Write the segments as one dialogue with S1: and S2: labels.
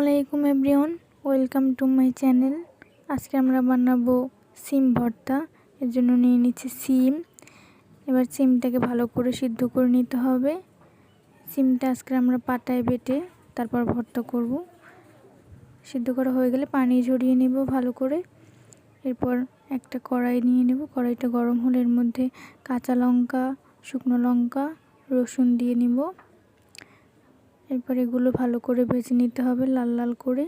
S1: আলাইকুম everyone. Welcome to my channel. আজকে আমরা বানাবো সিম ভর্তা। এর জন্য নিয়ে নিচ্ছি সিম। এবার সিমটাকে ভালো করে সিদ্ধ করে নিতে হবে। সিমটা আজকে আমরা পাটায় বেটে তারপর ভর্তা করব। সিদ্ধ করা হয়ে গেলে পানি ঝরিয়ে নেব ভালো করে। এরপর একটা কড়াই নিয়ে নেব। কড়াইটা গরম হলে এর মধ্যে কাঁচা লঙ্কা, শুকনো লঙ্কা, রসুন দিয়ে নিব। এরপর এগুলো ভালো করে ভেজে নিতে হবে লাল লাল করে।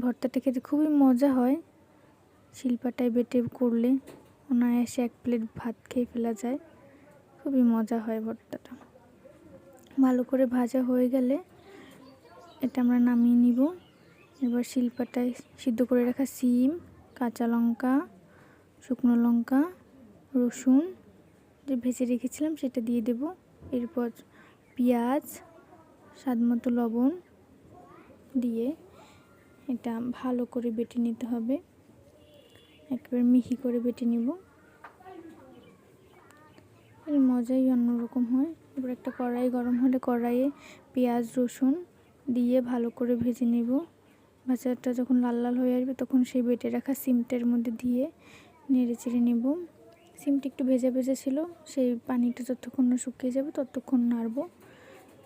S1: ভর্তাটা খেতে খুবই মজা হয়। শিলপাটায় বেটে করলে অনায়াসে এক প্লেট ভাত খেয়ে ফেলা যায়। খুবই মজা হয় ভর্তাটা। ভালো করে ভাজা হয়ে গেলে এটা আমরা নামিয়ে নিব। এবার শিলপাটায় সিদ্ধ করে রাখা সিম, কাঁচা লঙ্কা, শুকনো লঙ্কা, রসুন, যে ভেজে রেখেছিলাম সেটা দিয়ে দেব। এরপর পেঁয়াজ স্বাদ মতো লবণ দিয়ে এটা ভালো করে বেটে নিতে হবে। একেবারে মিহি করে বেটে নিব। এর মজাই অন্যরকম হয়। এবার একটা কড়াই গরম হলে কড়াইয়ে পেঁয়াজ, রসুন দিয়ে ভালো করে ভেজে নেব। ভাজাটা যখন লাল লাল হয়ে আসবে তখন সেই বেটে রাখা সিমটার মধ্যে দিয়ে নেড়ে চেড়ে নেব। সিমটা একটু ভেজা ভেজা ছিল, সেই পানিটা যতক্ষণ না শুকিয়ে যাবে ততক্ষণ নাড়বো।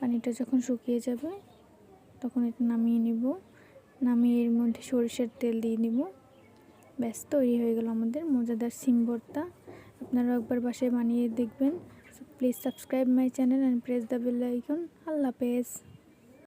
S1: পানিটা যখন শুকিয়ে যাবে, তখন এটা নামিয়ে নিব। নামিয়ে এর মধ্যে সরিষার তেল দিয়ে নিব। ব্যাস, তৈরি হয়ে গেল আমাদের মজাদার সিম ভর্তা। আপনারাও একবার বাসায় বানিয়ে দেখবেন। Please subscribe my channel and press the bell icon আল্লাহ হাফেজ।